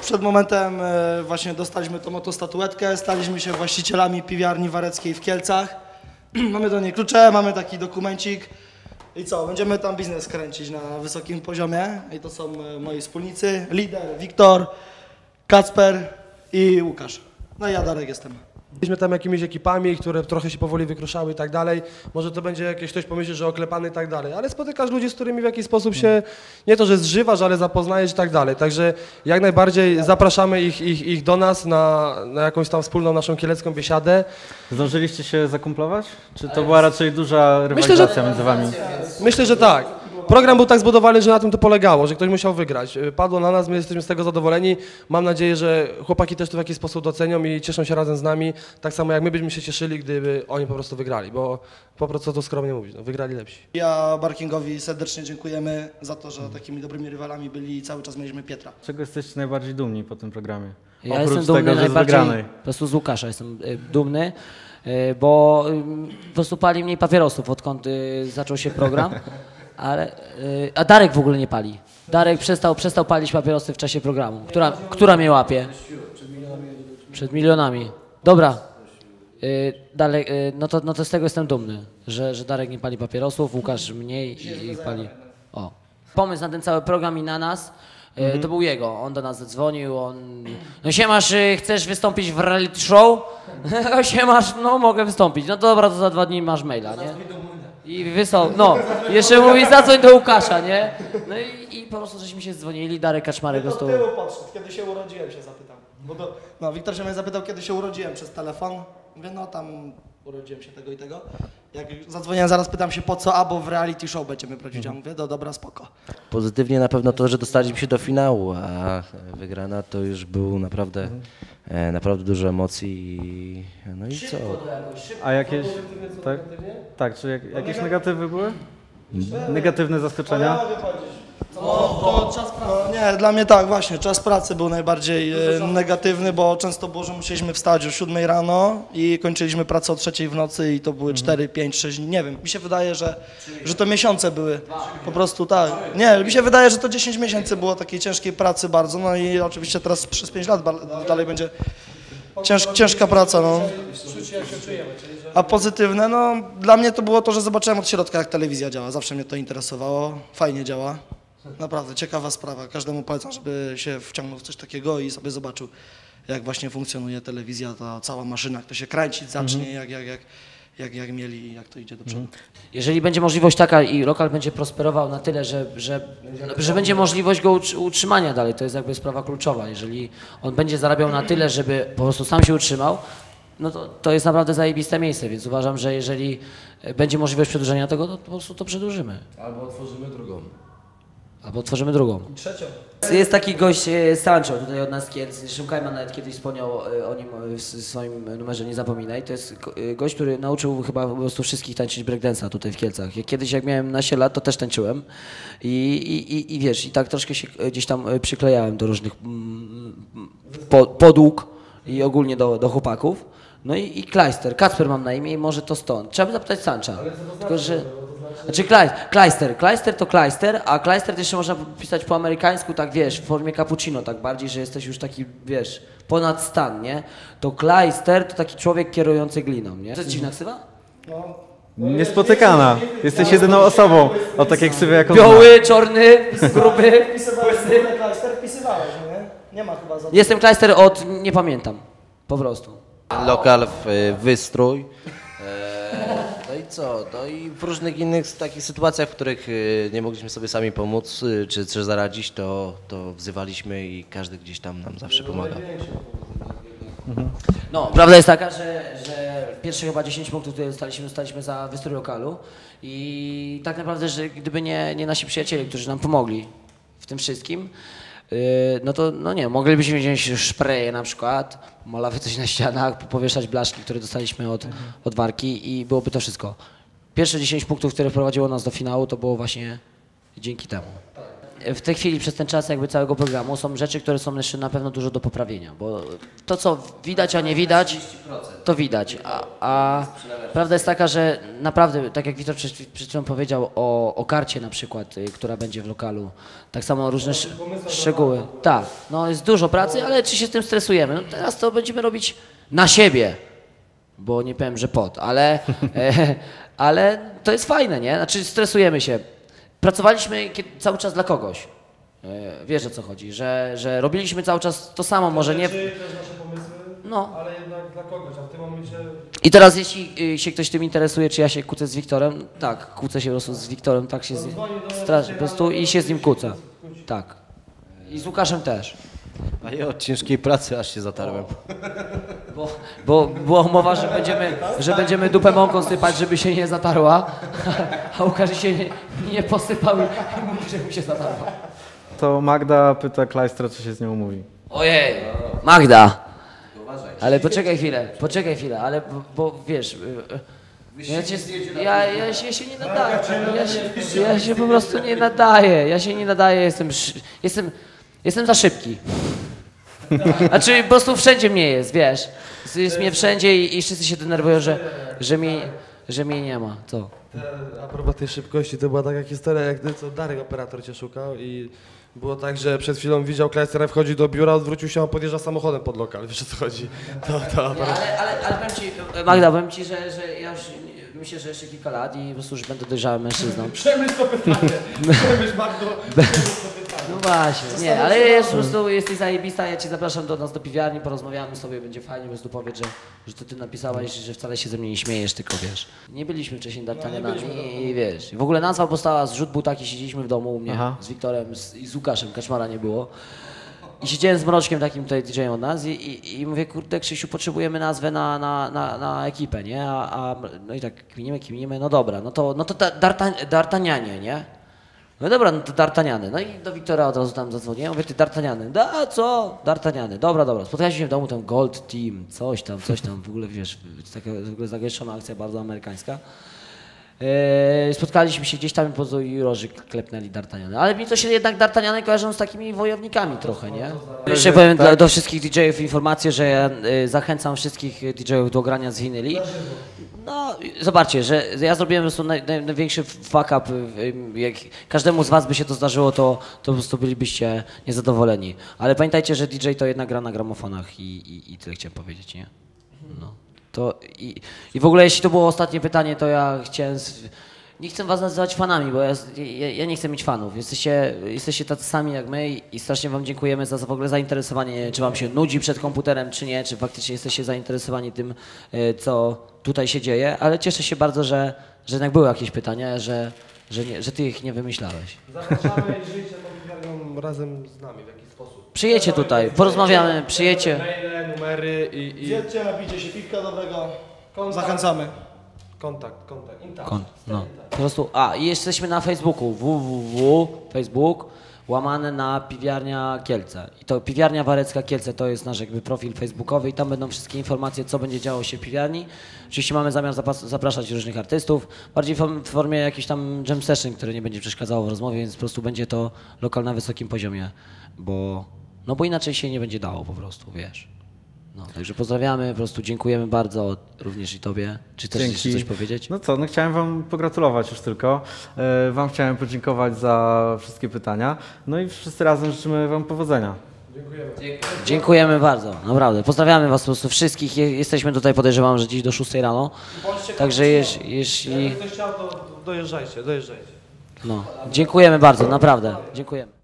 przed momentem e, właśnie dostaliśmy tą oto statuetkę, staliśmy się właścicielami piwiarni wareckiej w Kielcach. mamy do niej klucze, mamy taki dokumencik i co, będziemy tam biznes kręcić na wysokim poziomie i to są e, moi wspólnicy, lider, Wiktor, Kacper i Łukasz. No i ja Darek jestem. Byliśmy tam jakimiś ekipami, które trochę się powoli wykruszały i tak dalej. Może to będzie jakieś ktoś pomyśli, że oklepany i tak dalej, ale spotykasz ludzi, z którymi w jakiś sposób się, nie to, że zżywasz, ale zapoznajesz i tak dalej. Także jak najbardziej zapraszamy ich, ich, ich do nas na, na jakąś tam wspólną naszą kielecką biesiadę. Zdążyliście się zakumplować? Czy to była raczej duża Myślę, rywalizacja że- między wami? Myślę, że tak. Program był tak zbudowany, że na tym to polegało, że ktoś musiał wygrać. Y, Padło na nas, my jesteśmy z tego zadowoleni. Mam nadzieję, że chłopaki też to w jakiś sposób docenią i cieszą się razem z nami, tak samo jak my byśmy się cieszyli, gdyby oni po prostu wygrali, bo po prostu tu skromnie mówić, no, wygrali lepsi. Ja Barkingowi serdecznie dziękujemy za to, że takimi dobrymi rywalami byli i cały czas mieliśmy Pietra. Czego jesteście najbardziej dumni po tym programie? Ja Oprócz jestem dumny tego, najbardziej, wygranej. po prostu z Łukasza jestem y, dumny, y, bo y, po prostu pali mniej papierosów, odkąd y, zaczął się program, ale, y, a Darek w ogóle nie pali. Darek przestał, przestał palić papierosy w czasie programu. Która, która mnie łapie? Przed milionami. Dobra. Y, dalej, y, no, to, no to z tego jestem dumny, że, że Darek nie pali papierosów, Łukasz mniej i, i pali. O. Pomysł na ten cały program i na nas, y, to był jego. On do nas zadzwonił, on... No siemasz, y, chcesz wystąpić w reality show? O siemasz, no mogę wystąpić. No dobra, to za dwa dni masz maila, nie? I wysłał, no, jeszcze mówi zadzwoń do Łukasza, nie? No i, i po prostu żeśmy się dzwonili, Darek Kaczmarek Do tyłu podszedł, kiedy się urodziłem się zapytał. Bo do, no, Wiktor się mnie zapytał, kiedy się urodziłem przez telefon. Mówię, no tam urodziłem się tego i tego. Jak zadzwoniłem, zaraz pytam się po co, a bo w reality show będziemy prowadzić. Ja mówię, no dobra, spoko. Pozytywnie na pewno to, że dostaliśmy się do finału, a wygrana to już był naprawdę, e, naprawdę dużo emocji i no i co? A jakieś... Tak, tak czy jak, jakieś negatywy były? Negatywne zaskoczenia? To czas pracy. No, nie, dla mnie tak, właśnie. Czas pracy był najbardziej e, negatywny, bo często było, że musieliśmy wstać o 7 rano i kończyliśmy pracę o 3 w nocy i to były 4, 5, 6, nie wiem. Mi się wydaje, że, że to miesiące były. Po prostu tak. Nie, mi się wydaje, że to 10 miesięcy było takiej ciężkiej pracy bardzo. No i oczywiście teraz przez 5 lat dalej będzie cięż, ciężka praca, no. A pozytywne, no dla mnie to było to, że zobaczyłem od środka, jak telewizja działa. Zawsze mnie to interesowało. Fajnie działa. Naprawdę, ciekawa sprawa. Każdemu polecam, żeby się wciągnął w coś takiego i sobie zobaczył, jak właśnie funkcjonuje telewizja, ta cała maszyna, jak to się kręcić zacznie, jak, jak, jak, jak, jak mieli i jak to idzie do przodu. Jeżeli będzie możliwość taka i lokal będzie prosperował na tyle, że, że, że będzie możliwość go utr- utrzymania dalej, to jest jakby sprawa kluczowa. Jeżeli on będzie zarabiał na tyle, żeby po prostu sam się utrzymał, no to, to jest naprawdę zajebiste miejsce, więc uważam, że jeżeli będzie możliwość przedłużenia tego, to po prostu to przedłużymy. Albo otworzymy drugą. Albo otworzymy drugą. Jest taki gość e, Sancho tutaj od nas Kielc, zresztą Kajman nawet kiedyś wspomniał e, o nim e, w swoim numerze Nie Zapominaj. To jest gość, który nauczył chyba po prostu wszystkich tańczyć breakdance'a tutaj w Kielcach. Kiedyś jak miałem naście lat, to też tańczyłem I, i, i, i wiesz, i tak troszkę się gdzieś tam przyklejałem do różnych mm, po, podłóg i ogólnie do, do chłopaków. No i, i Kleister, Kacper mam na imię i może to stąd. Trzeba by zapytać Sancha. Tylko, że... Znaczy Kleister, Kleister to Kleister, a Kleister to jeszcze można pisać po amerykańsku, tak wiesz, w formie cappuccino, tak bardziej, że jesteś już taki, wiesz, ponad stan, nie? To Kleister to taki człowiek kierujący gliną, nie? To jest dziwna ksywa? Niespotykana. Jesteś jedyną osobą o takiej ksywie jak on ma. Biały, czarny, gruby. Wpisywałeś Kleister, wpisywałeś, no nie? Nie ma chyba za Jestem Kleister od, nie pamiętam, po prostu. Lokal w wystrój. Co? No i w różnych innych takich sytuacjach, w których e, nie mogliśmy sobie sami pomóc e, czy, czy zaradzić, to, to wzywaliśmy i każdy gdzieś tam nam zawsze pomagał. No, prawda jest taka, że, że pierwsze chyba 10 punktów, które dostaliśmy, dostaliśmy za wystrój lokalu i tak naprawdę, że gdyby nie, nie nasi przyjaciele, którzy nam pomogli w tym wszystkim, no to no nie, moglibyśmy wziąć szpreje na przykład, malawy coś na ścianach, powieszać blaszki, które dostaliśmy od, od Warki i byłoby to wszystko. Pierwsze 10 punktów, które prowadziło nas do finału, to było właśnie dzięki temu. W tej chwili przez ten czas jakby całego programu są rzeczy, które są jeszcze na pewno dużo do poprawienia, bo to co widać, a nie widać, to widać, a, a prawda jest taka, że naprawdę, tak jak Witor przed, przed chwilą powiedział o, o karcie na przykład, y, która będzie w lokalu, tak samo różne sz, szczegóły, tak, no jest dużo pracy, ale czy się z tym stresujemy? No teraz to będziemy robić na siebie, bo nie powiem, że pod, ale, e, ale to jest fajne, nie? Znaczy stresujemy się. Pracowaliśmy cały czas dla kogoś. E, wiesz o co chodzi, że, że robiliśmy cały czas to samo, może nie... No. ale jednak dla kogoś, a w tym momencie I teraz jeśli y, się ktoś tym interesuje, czy ja się kłócę z Wiktorem, tak, kłócę się po prostu z Wiktorem, tak się z nim, po prostu i się z nim kłócę. Tak. I z Łukaszem też. A ja od ciężkiej pracy aż się zatarłem. Bo, bo była umowa, że będziemy, że będziemy dupę mąką sypać, żeby się nie zatarła, a Łukasz się nie, nie posypał i mówi, że mu się zatarła. To Magda pyta Klajstra, czy się z nią mówi. Ojej, Magda. Ale poczekaj chwilę, poczekaj chwilę, ale bo, bo wiesz, y, y, ja, cię, ja, ja, się, ja się nie nadaję, ja się, ja się po prostu nie nadaję, ja się nie nadaję, jestem, jestem, jestem za szybki. Znaczy po prostu wszędzie mnie jest, wiesz, jest, mnie wszędzie i, i wszyscy się denerwują, że, że, mnie, że mnie nie ma, co? Te, a propos tej szybkości, to była taka historia, jak ty, co Darek operator cię szukał i było tak, że przed chwilą widział Kleistera, wchodzi do biura, odwrócił się, a podjeżdża samochodem pod lokal, wiesz o co chodzi? To, to Nie, ale, ale, ale powiem ci, Magda, powiem ci, że, że ja już myślę, że jeszcze kilka lat i po prostu już będę dojrzałym mężczyzną. Przemyśl to pytanie, przemyśl Magdo. właśnie, nie, ale jest, po prostu jesteś zajebista, ja cię zapraszam do nas do piwiarni, porozmawiamy sobie, będzie fajnie, po prostu powiedz, że, że to ty napisałaś, że wcale się ze mnie nie śmiejesz, tylko wiesz. Nie byliśmy wcześniej D'Artagnanami i wiesz, w ogóle nazwa powstała, zrzut był taki, siedzieliśmy w domu u mnie Aha. z Wiktorem z, i z Łukaszem, Kaczmara nie było. I siedziałem z Mroczkiem takim tutaj DJ-em od nas i, i, i mówię, kurde Krzysiu, potrzebujemy nazwę na, na, na, na ekipę, nie? A, a, no i tak kminimy, kminimy, no dobra, no to, no to da- D'Arta- D'Artagnanie, nie? No dobra, no to D'Artagnany. No i do Wiktora od razu tam zadzwoniłem, mówię, ty D'Artagnany. Da, co? D'Artagnany. Dobra, dobra. Spotkaliśmy się w domu, tam Gold Team, coś tam, coś tam, w ogóle, wiesz, taka w ogóle zagęszczona akcja, bardzo amerykańska. Eee, spotkaliśmy się gdzieś tam i po jurorzy klepnęli D'Artagnany. Ale mi to się jednak D'Artagnany kojarzą z takimi wojownikami trochę, nie? Jeszcze powiem dla, do wszystkich DJ-ów informację, że ja e, zachęcam wszystkich DJ-ów do grania z winyli. No, zobaczcie, że ja zrobiłem po prostu naj, naj, największy fuck up. y, Jak każdemu z was by się to zdarzyło, to, to po prostu bylibyście niezadowoleni. Ale pamiętajcie, że DJ to jednak gra na gramofonach i, i, i tyle chciałem powiedzieć, nie? No. To i, I w ogóle jeśli to było ostatnie pytanie, to ja chciałem... Nie chcę was nazywać fanami, bo ja, ja, ja nie chcę mieć fanów. Jesteście, jesteście tacy sami jak my i, strasznie wam dziękujemy za, w ogóle zainteresowanie, czy wam się nudzi przed komputerem, czy nie, czy faktycznie jesteście zainteresowani tym, e, co tutaj się dzieje, ale cieszę się bardzo, że, że jednak były jakieś pytania, że, że, nie, że ty ich nie wymyślałeś. Zapraszamy i żyjcie tą razem z nami w jakiś sposób. Przyjedźcie tutaj, porozmawiamy, przyjedźcie. Maile, numery i, i Zjedźcie, napijcie się piwka dobrego. Zachęcamy. Kontakt, kontakt. In touch. Kon, no. Po prostu, a i jesteśmy na Facebooku, www, Facebook, łamane na piwiarnia Kielce. I to piwiarnia Warecka Kielce to jest nasz jakby profil facebookowy i tam będą wszystkie informacje, co będzie działo się w piwiarni. Oczywiście mamy zamiar zapraszać różnych artystów, bardziej w formie jakiejś tam jam session, które nie będzie przeszkadzało w rozmowie, więc po prostu będzie to lokal na wysokim poziomie, bo, no bo inaczej się nie będzie dało po prostu, wiesz. No, także pozdrawiamy, po prostu dziękujemy bardzo również i tobie. Czy chcesz jeszcze coś powiedzieć? No co, no chciałem wam pogratulować już tylko. E, Wam chciałem podziękować za wszystkie pytania. No i wszyscy razem życzymy wam powodzenia. Dziękujemy bardzo, naprawdę. Pozdrawiamy Was po prostu wszystkich. Je- Jesteśmy tutaj, podejrzewam, że dziś do 6 rano. Także jeż, jeśli. Jak ktoś chciał, to dojeżdżajcie, dojeżdżajcie. No, dziękujemy bardzo, naprawdę. Dziękujemy.